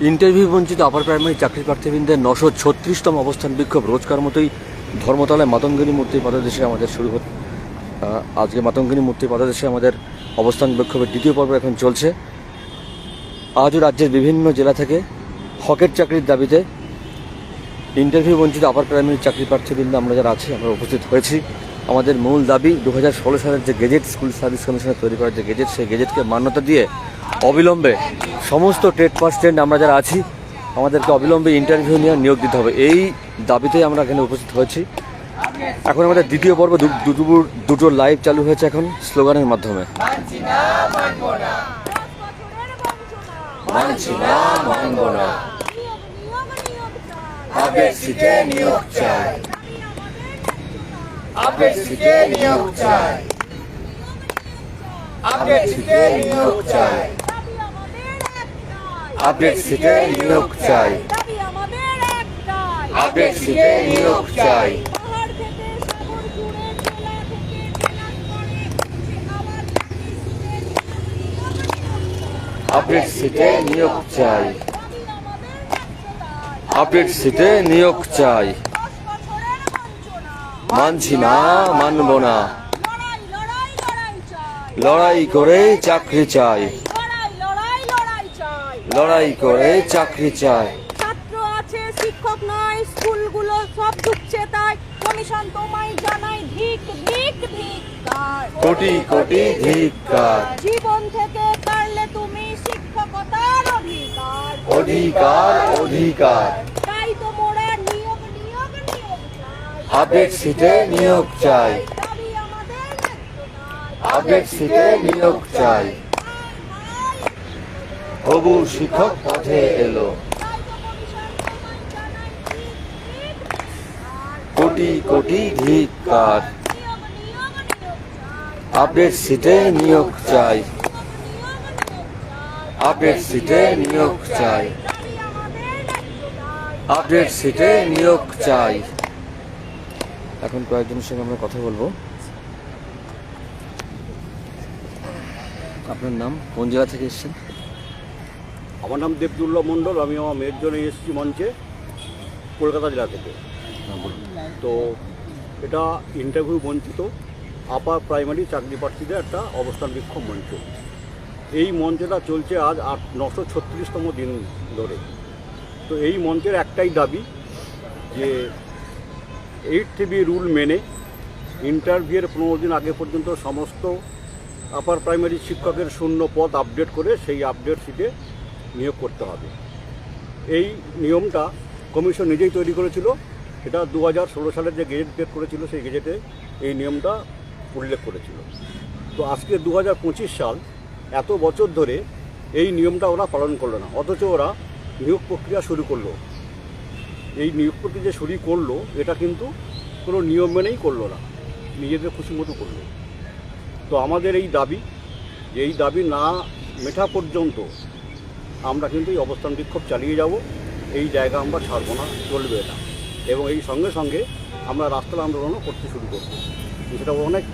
Interview বঞ্চিত upper primary চাকরি প্রার্থীবৃন্দের নশো ছত্রিশতম অবস্থান বিক্ষোভ রোজকার মতোই ধর্মতলায় মাতঙ্গিনী মূর্তি পাদদেশে আমাদের শুরু হচ্ছে আজকে মাতঙ্গিনী মূর্তি পাদদেশে আমাদের অবস্থান বিক্ষোভের দ্বিতীয় পর্ব এখন চলছে। আজও রাজ্যের বিভিন্ন জেলা থেকে হকের চাকরির দাবিতে ইন্টারভিউ বঞ্চিত আপার প্রাইমারি চাকরি প্রার্থীবৃন্দ আমরা যারা আছি, আমরা উপস্থিত হয়েছি। আমাদের মূল দাবি দু হাজার ষোলো সালের যে গেজেট স্কুল সার্ভিস কমিশনের তৈরি করা যে গেজেট সেই গেজেটকে মান্যতা দিয়ে অবিলম্বে সমস্ত ট্রেড ট্রেন্ড আমরা যারা আছি আমাদেরকে অবিলম্বে ইন্টারভিউ নিয়ে নিয়োগ দিতে হবে। এই দাবিতেই আমরা এখানে উপস্থিত হয়েছি। এখন আমাদের দ্বিতীয় পর্ব দু- দুটো দুটো লাইভ চালু হয়েছে এখন স্লোগানের মাধ্যমে। নিয়োগ চাই। সিটে নিয়োগ চাই সিটে নিয়োগ চাই আপডেট সিটে নিয়োগ চাই সিটে নিয়োগ চাই আপডেট সিটে নিয়োগ চাই আপডেট সিটে নিয়োগ চাই মানছি না মানব না। লড়াই করে চাকরি চাই। লড়াই করে চাকরি চাই। ছাত্র আছে শিক্ষক নয় স্কুলগুলো সব ঢুকছে তাই। কমিশন তোমায় জানাই ধিক ধিক ধিক কোটি কোটি ধিক্কার জীবন থেকে কাড়লে তুমি শিক্ষকতার অধিকার। অধিকার অধিকার তাই তো মোরা নিয়োগ নিয়োগ নিয়োগ চাই আপডেট সিটে নিয়োগ চাই। আপডেট সিটে নিয়োগ চাই হবু শিক্ষক পথে এলো। কোটি কোটি নিয়োগ আপডেট সিটে নিয়োগ চাই আপডেট সিটে নিয়োগ চাই। আপডেট সিটে নিয়োগ চাই এখন কয়েকজনের সঙ্গে আমরা কথা বলব। আপনার নাম? কোন জেলা থেকে এসেছেন? আমার নাম দেবদুল্লাহ মণ্ডল আমি আমার মেয়ের জন্য এসেছি মঞ্চে কলকাতা জেলা থেকে। তো এটা ইন্টারভিউ বঞ্চিত আপার প্রাইমারি চাকরি প্রার্থীদের একটা অবস্থান বিক্ষোভ মঞ্চ। এই মঞ্চটা চলছে আজ আট নশো ছত্রিশতম দিন ধরে। তো এই মঞ্চের একটাই দাবি যে এইট টিভি রুল মেনে ইন্টারভিউয়ের পনেরো দিন আগে পর্যন্ত সমস্ত আপার প্রাইমারি শিক্ষকের শূন্য পদ আপডেট করে সেই আপডেট সিটে নিয়োগ করতে হবে। এই নিয়মটা কমিশন নিজেই তৈরি করেছিল। এটা দু হাজার ষোলো সালের যে গেজেট বের করেছিল সেই গেজেটে এই নিয়মটা উল্লেখ করেছিল। তো আজকে দু হাজার পঁচিশ সাল এত বছর ধরে এই নিয়মটা ওরা পালন করল না। অথচ ওরা নিয়োগ প্রক্রিয়া শুরু করল। এই নিয়োগ যে শুরু করল, এটা কিন্তু কোনো নিয়ম মেনেই করল না। নিজেদের খুশি মতো করল। তো আমাদের এই দাবি এই দাবি না মেঠা পর্যন্ত আমরা কিন্তু এই অবস্থান বিক্ষোভ চালিয়ে যাব। এই জায়গা আমরা ছাড়বো না, চলবে না। এবং এই সঙ্গে সঙ্গে আমরা রাস্তার আন্দোলনও করতে শুরু করব। সেটা অনেক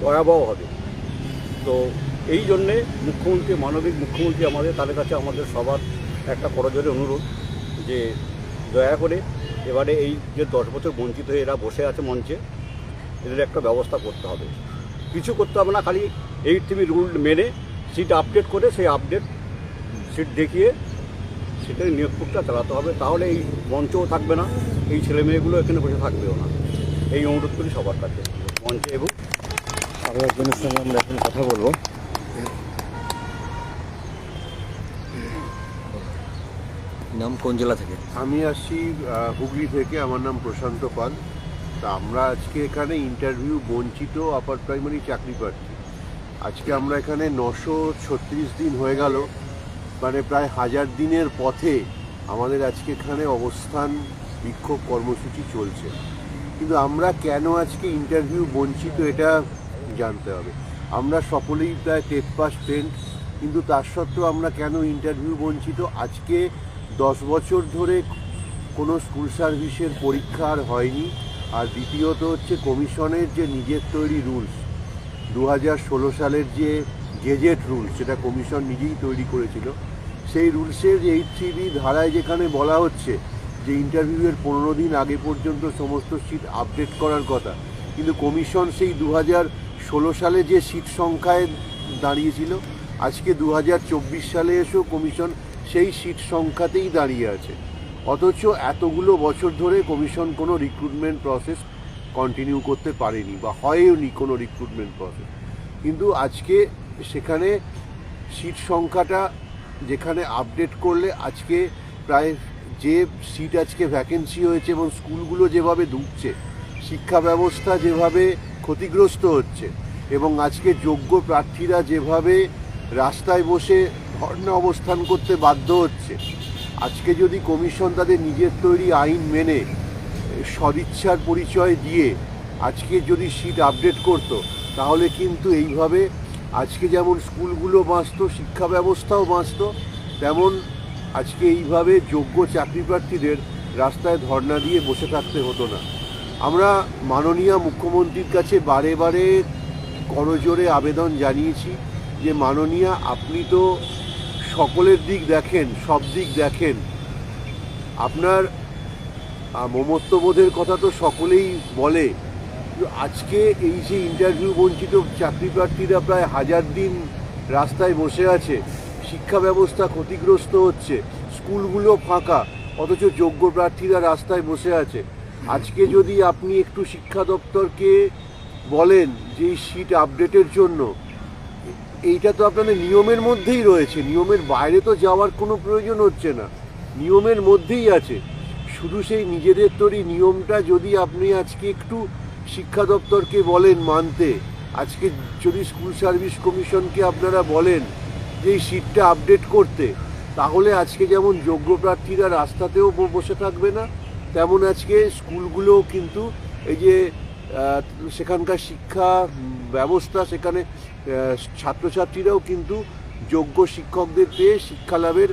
ভয়াবহ হবে। তো এই জন্যে মুখ্যমন্ত্রী, মানবিক মুখ্যমন্ত্রী আমাদের, তাদের কাছে আমাদের সবার একটা করজোরে অনুরোধ, যে দয়া করে এবারে এই যে দশ বছর বঞ্চিত হয়ে এরা বসে আছে মঞ্চে, এদের একটা ব্যবস্থা করতে হবে। কিছু করতে হবে না, খালি এইট টিভি রুল মেনে সিট আপডেট করে সেই আপডেট সিট দেখিয়ে সেটাই নিয়োগ চালাতে হবে। তাহলে এই মঞ্চও থাকবে না, এই ছেলে মেয়েগুলো এখানে বসে থাকবেও না। এই অনুরোধ করি সবার কাছে। মঞ্চে এবং আরও একজনের সঙ্গে আমরা এখন কথা বলব। নাম কোন জেলা থেকে? আমি আসছি হুগলি থেকে। আমার নাম প্রশান্ত পাল। তা আমরা আজকে এখানে ইন্টারভিউ বঞ্চিত আপার প্রাইমারি চাকরি প্রার্থী। আজকে আমরা এখানে নশো ছত্রিশ দিন হয়ে গেল। মানে প্রায় হাজার দিনের পথে আমাদের আজকে এখানে অবস্থান, বিক্ষোভ কর্মসূচি চলছে। কিন্তু আমরা কেন আজকে ইন্টারভিউ বঞ্চিত এটা জানতে হবে। আমরা সকলেই প্রায় টেট পাস ট্রেন্ড কিন্তু তার সত্ত্বেও আমরা কেন ইন্টারভিউ বঞ্চিত? আজকে দশ বছর ধরে কোনো স্কুল সার্ভিসের পরীক্ষা আর হয়নি। আর দ্বিতীয়ত হচ্ছে কমিশনের যে নিজের তৈরি রুলস দু হাজার ষোলো সালের যে গেজেট রুলস, সেটা কমিশন নিজেই তৈরি করেছিল। সেই রুলসের এইট থ্রি ধারায় যেখানে বলা হচ্ছে যে ইন্টারভিউয়ের পনেরো দিন আগে পর্যন্ত সমস্ত সিট আপডেট করার কথা, কিন্তু কমিশন সেই দু হাজার ষোলো সালে যে সিট সংখ্যায় দাঁড়িয়েছিল, আজকে দু হাজার চব্বিশ সালে এসেও কমিশন সেই সিট সংখ্যাতেই দাঁড়িয়ে আছে। অথচ এতগুলো বছর ধরে কমিশন কোনো রিক্রুটমেন্ট প্রসেস কন্টিনিউ করতে পারেনি বা হয়ওনি কোনো রিক্রুটমেন্ট প্রসেস কিন্তু আজকে সেখানে সিট সংখ্যাটা যেখানে আপডেট করলে আজকে প্রায় যে সিট আজকে ভ্যাকেন্সি হয়েছে এবং স্কুলগুলো যেভাবে ঢুকছে শিক্ষা ব্যবস্থা যেভাবে ক্ষতিগ্রস্ত হচ্ছে এবং আজকে যোগ্য প্রার্থীরা যেভাবে রাস্তায় বসে ধর্ণা অবস্থান করতে বাধ্য হচ্ছে। আজকে যদি কমিশন তাদের নিজের তৈরি আইন মেনে সদিচ্ছার পরিচয় দিয়ে আজকে যদি সিট আপডেট করতো, তাহলে কিন্তু এইভাবে আজকে যেমন স্কুলগুলো বাঁচত, শিক্ষা ব্যবস্থাও বাঁচত, তেমন আজকে এইভাবে যোগ্য চাকরি প্রার্থীদের রাস্তায় ধর্ণা দিয়ে বসে থাকতে হতো না। আমরা মাননীয় মুখ্যমন্ত্রীর কাছে বারে বারে করজোরে আবেদন জানিয়েছি যে, মাননীয়া, আপনি তো সকলের দিক দেখেন, সব দিক দেখেন। আপনার মমত্ববোধের কথা তো সকলেই বলে। আজকে এই যে ইন্টারভিউ বঞ্চিত চাকরি প্রার্থীরা প্রায় হাজার দিন রাস্তায় বসে আছে, শিক্ষা ব্যবস্থা ক্ষতিগ্রস্ত হচ্ছে, স্কুলগুলো ফাঁকা, অথচ যোগ্য প্রার্থীরা রাস্তায় বসে আছে। আজকে যদি আপনি একটু শিক্ষা দপ্তরকে বলেন যে এই সিট আপডেটের জন্য এইটা তো আপনাদের নিয়মের মধ্যেই রয়েছে। নিয়মের বাইরে তো যাওয়ার কোনো প্রয়োজন হচ্ছে না। নিয়মের মধ্যেই আছে। শুধু সেই নিজেদের তৈরি নিয়মটা যদি আপনি আজকে একটু শিক্ষা দপ্তরকে বলেন মানতে, আজকে যদি স্কুল সার্ভিস কমিশনকে আপনারা বলেন যে এই সিটটা আপডেট করতে, তাহলে আজকে যেমন যোগ্য প্রার্থীরা রাস্তাতেও বসে থাকবে না, তেমন আজকে স্কুলগুলোও কিন্তু এই যে সেখানকার শিক্ষা ব্যবস্থা সেখানে ছাত্রছাত্রীরাও কিন্তু যোগ্য শিক্ষকদের পেয়ে শিক্ষা লাভের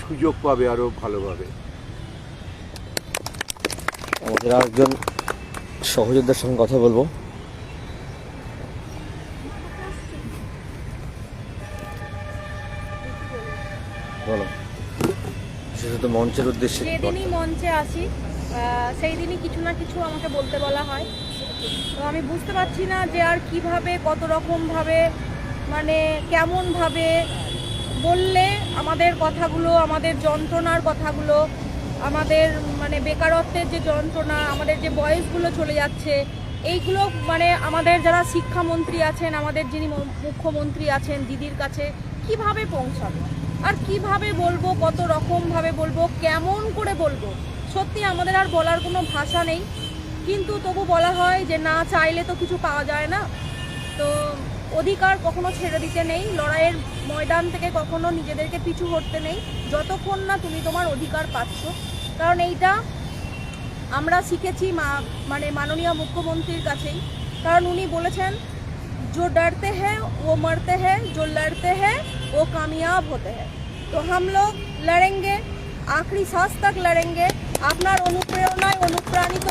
সুযোগ পাবে আরও ভালোভাবে। আমাদের আরেকজন সহযোদ্ধার সঙ্গে কথা বলব। বলো। বিশেষত মঞ্চের উদ্দেশ্যে যেদিনই মঞ্চে আসি সেই দিনই কিছু না কিছু আমাকে বলতে বলা হয়। তো আমি বুঝতে পারছি না যে আর কীভাবে, কত রকমভাবে মানে কেমনভাবে বললে আমাদের কথাগুলো, আমাদের যন্ত্রণার কথাগুলো, আমাদের মানে বেকারত্বের যে যন্ত্রণা, আমাদের যে বয়সগুলো চলে যাচ্ছে, এইগুলো মানে আমাদের যারা শিক্ষামন্ত্রী আছেন, আমাদের যিনি মুখ্যমন্ত্রী আছেন, দিদির কাছে কীভাবে পৌঁছাবে? আর কীভাবে বলব, কত রকমভাবে বলব, কেমন করে বলব? সত্যি আমাদের আর বলার কোনো ভাষা নেই। কিন্তু তবু বলা হয় যে না চাইলে তো কিছু পাওয়া যায় না তো অধিকার কখনো ছেড়ে দিতে নেই লড়াইয়ের ময়দান থেকে কখনো নিজেদেরকে পিছু হটতে নেই যতক্ষণ না তুমি তোমার অধিকার পাচ্ছ কারণ এইটা আমরা শিখেছি মা মানে মাননীয় মুখ্যমন্ত্রীর কাছেই কারণ উনি বলেছেন जो डरते हैं वो मरते हैं जो लड़ते हैं वो कामयाब होते हैं तो हम लोग लड़ेंगे আখরি শ্বাস তক লড়েঙ্গে আপনার অনুপ্রেরণায় অনুপ্রাণিত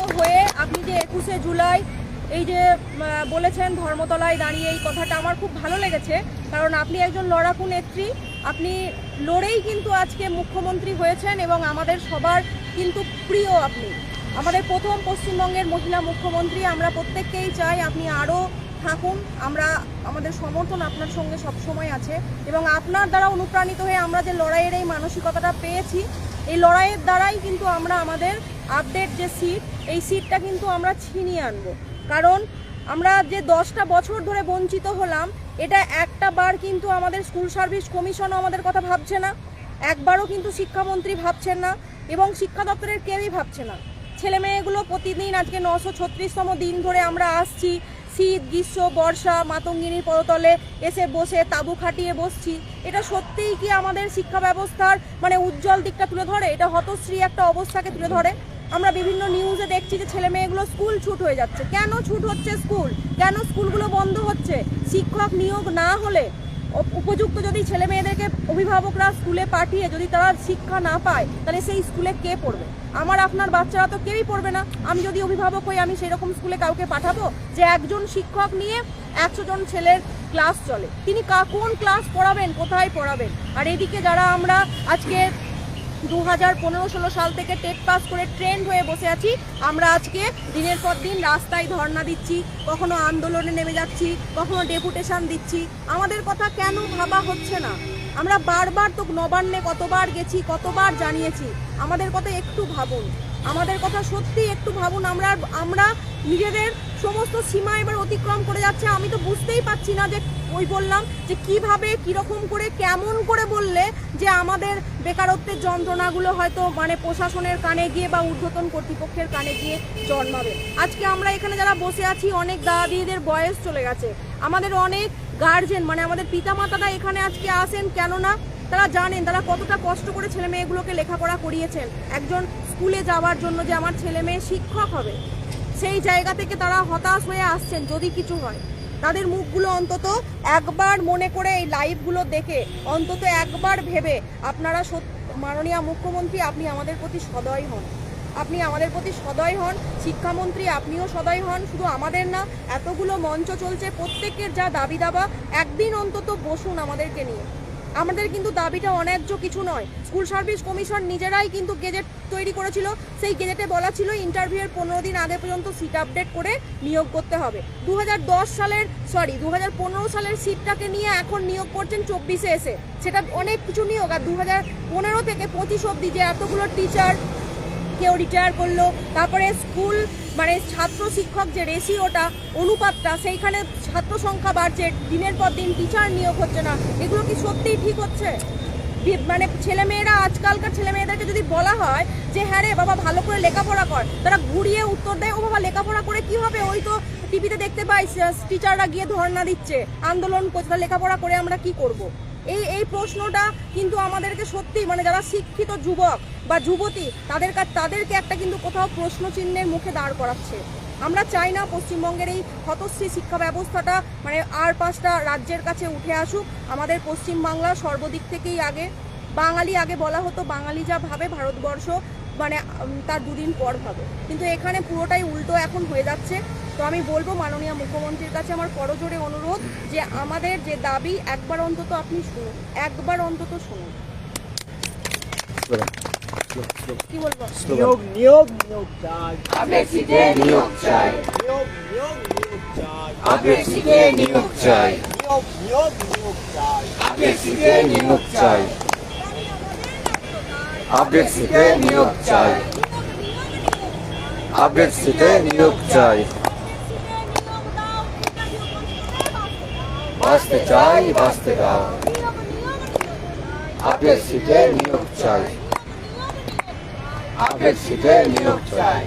এই যে বলেছেন ধর্মতলায় দাঁড়িয়ে এই কথাটা আমার খুব ভালো লেগেছে। কারণ আপনি একজন লড়াকু নেত্রী, আপনি লড়েই কিন্তু আজকে মুখ্যমন্ত্রী হয়েছেন এবং আমাদের সবার কিন্তু প্রিয় আপনি। আমাদের প্রথম পশ্চিমবঙ্গের মহিলা মুখ্যমন্ত্রী, আমরা প্রত্যেককেই চাই আপনি আরও থাকুন। আমরা, আমাদের সমর্থন আপনার সঙ্গে সব সময় আছে এবং আপনার দ্বারা অনুপ্রাণিত হয়ে আমরা যে লড়াইয়ের এই মানসিকতাটা পেয়েছি, এই লড়াইয়ের দ্বারাই কিন্তু আমরা আমাদের আপডেট যে সিট এই সিটটা কিন্তু আমরা ছিনিয়ে আনব। কারণ আমরা যে দশটা বছর ধরে বঞ্চিত হলাম, এটা একটা বার কিন্তু আমাদের স্কুল সার্ভিস কমিশনও আমাদের কথা ভাবছে না, একবারও কিন্তু শিক্ষামন্ত্রী ভাবছেন না এবং শিক্ষা দপ্তরের কেউই ভাবছে না। ছেলে মেয়েগুলো প্রতিদিন আজকে নশো ছত্রিশতম দিন ধরে আমরা আসছি, শীত, গ্রীষ্ম, বর্ষা, মাতঙ্গিনীর পরতলে এসে বসে তাঁবু খাটিয়ে বসছি। এটা সত্যিই কি আমাদের শিক্ষা ব্যবস্থার মানে উজ্জ্বল দিকটা তুলে ধরে? এটা হতশ্রী একটা অবস্থাকে তুলে ধরে? আমরা বিভিন্ন নিউজে দেখছি যে ছেলে মেয়েগুলো স্কুল ছুট হয়ে যাচ্ছে। কেন ছুট হচ্ছে স্কুল কেন স্কুলগুলো বন্ধ হচ্ছে? শিক্ষক নিয়োগ না হলে উপযুক্ত যদি ছেলে মেয়েদেরকে অভিভাবকরা স্কুলে পাঠিয়ে যদি তারা শিক্ষা না পায়, তাহলে সেই স্কুলে কে পড়বে? আমার, আপনার বাচ্চারা তো কেউই পড়বে না। আমি যদি অভিভাবক হই, আমি সেরকম স্কুলে কাউকে পাঠাবো যে একজন শিক্ষক নিয়ে একশো জন ছেলের ক্লাস চলে। তিনি কোন ক্লাস পড়াবেন? কোথায় পড়াবেন? আর এদিকে যারা আমরা আজকে দু হাজার পনেরো ষোলো সাল থেকে টেট পাস করে ট্রেন্ড হয়ে বসে আছি। আমরা আজকে দিনের পর দিন রাস্তায় ধর্না দিচ্ছি, কখনো আন্দোলনে নেমে যাচ্ছি, কখনো ডেপুটেশন দিচ্ছি। আমাদের কথা কেন ভাবা হচ্ছে না? আমরা বারবার তো নবান্নে কতবার গেছি, কতবার জানিয়েছি। আমাদের কথা একটু ভাবুন। আমাদের কথা সত্যি একটু ভাবুন, আমরা আমরা নিজেদের সমস্ত সীমা এবার অতিক্রম করে যাচ্ছে। আমি তো বুঝতেই পারছি না যে, ওই বললাম যে কীভাবে, কীরকম করে, কেমন করে বললে যে আমাদের বেকারত্বের যন্ত্রণাগুলো হয়তো মানে প্রশাসনের কানে গিয়ে বা ঊর্ধ্বতন কর্তৃপক্ষের কানে গিয়ে জন্মাবে। আজকে আমরা এখানে যারা বসে আছি, অনেক দাদা দিদিদের বয়স চলে গেছে। আমাদের অনেক গার্জেন মানে আমাদের পিতামাতারা এখানে আজকে আসেন, কেননা তারা জানেন, তারা কতটা কষ্ট করে ছেলে মেয়েগুলোকে লেখাপড়া করিয়েছেন। একজন স্কুলে যাওয়ার জন্য যে আমার ছেলে মেয়ে শিক্ষক হবে, সেই জায়গা থেকে তারা হতাশ হয়ে আসছেন যদি কিছু হয়। তাদের মুখগুলো অন্তত একবার মনে করে এই লাইভগুলো দেখে, অন্তত একবার ভেবে আপনারা মাননীয় মুখ্যমন্ত্রী আপনি আমাদের প্রতি সদয় হন। আপনি আমাদের প্রতি সদয় হন, শিক্ষামন্ত্রী আপনিও সদয় হন, শুধু আমাদের না, এতগুলো মঞ্চ চলছে, প্রত্যেকের যা দাবি দাবা, একদিন অন্তত বসুন আমাদেরকে নিয়ে। আমাদের কিন্তু দাবিটা অন্যায্য কিছু নয়। স্কুল সার্ভিস কমিশন নিজেরাই কিন্তু গেজেট তৈরি করেছিল। সেই গেজেটে বলা ছিল, ইন্টারভিউয়ের পনেরো দিন আগে পর্যন্ত সিট আপডেট করে নিয়োগ করতে হবে। দু হাজার দশ সালের, সরি দু হাজার পনেরো সালের সিটটাকে নিয়ে এখন নিয়োগ করছেন চব্বিশে এসে। সেটা অনেক কিছু নিয়োগ, আর দু পনেরো থেকে পঁচিশ অব্দি যে এতগুলো টিচার কেউ রিটায়ার করল, তারপরে স্কুল মানে ছাত্র শিক্ষক যে রেশিওটা, অনুপাতটা, সেইখানে ছাত্র সংখ্যা বাড়ছে, দিনের পর দিন টিচার নিয়োগ হচ্ছে না, এগুলো কি সত্যিই ঠিক হচ্ছে? মানে ছেলেমেয়েরা, আজকালকার ছেলে মেয়েদেরকে যদি বলা হয় যে হ্যাঁ রে বাবা, ভালো করে লেখাপড়া কর। তারা ঘুরিয়ে উত্তর দেয়, ও বাবা, লেখাপড়া করে কি হবে? ওই তো টিভিতে দেখতে পাই টিচাররা গিয়ে ধর্ণা দিচ্ছে, আন্দোলন করছে লেখাপড়া করে আমরা কি করব। এই এই প্রশ্নটা কিন্তু আমাদেরকে সত্যি মানে যারা শিক্ষিত যুবক বা যুবতী, তাদের কাছে তাদেরকে একটা কিন্তু কোথাও প্রশ্ন চিহ্নের মুখে দাঁড় করাচ্ছে। আমরা চাই না পশ্চিমবঙ্গের এই হতশ্রী শিক্ষা ব্যবস্থাটা মানে আর পাঁচটা রাজ্যের কাছে উঠে আসুক। আমাদের পশ্চিমবাংলা সর্বদিক থেকেই আগে, বাঙালি আগে বলা হতো, বাঙালি যা ভাবে ভারতবর্ষ মানে তার দুদিন পর ভাবে। কিন্তু এখানে পুরোটাই উল্টো এখন হয়ে যাচ্ছে। তো আমি বলব মাননীয় মুখ্যমন্ত্রীর কাছে আমার করজোরে অনুরোধ যে আমাদের যে দাবি, একবার অন্তত আপনি শুনুন, একবার অন্তত শুনুন। স্লোগান নিয়োগ নিয়োগ চাই সিটে নিয়োগ চাই। নিয়োগ নিয়োগ নিয়োগ চাই। সিটে নিয়োগ চাই নিয়োগ নিয়োগ নিয়োগ চাই আপডেট নিয়োগ চাই নিয়োগ চাই নিয়োগ চাই বাঁচতে চাই বাঁচতে দাও নিয়োগ চাই। আপডেট সিটে নিয়োগ চাই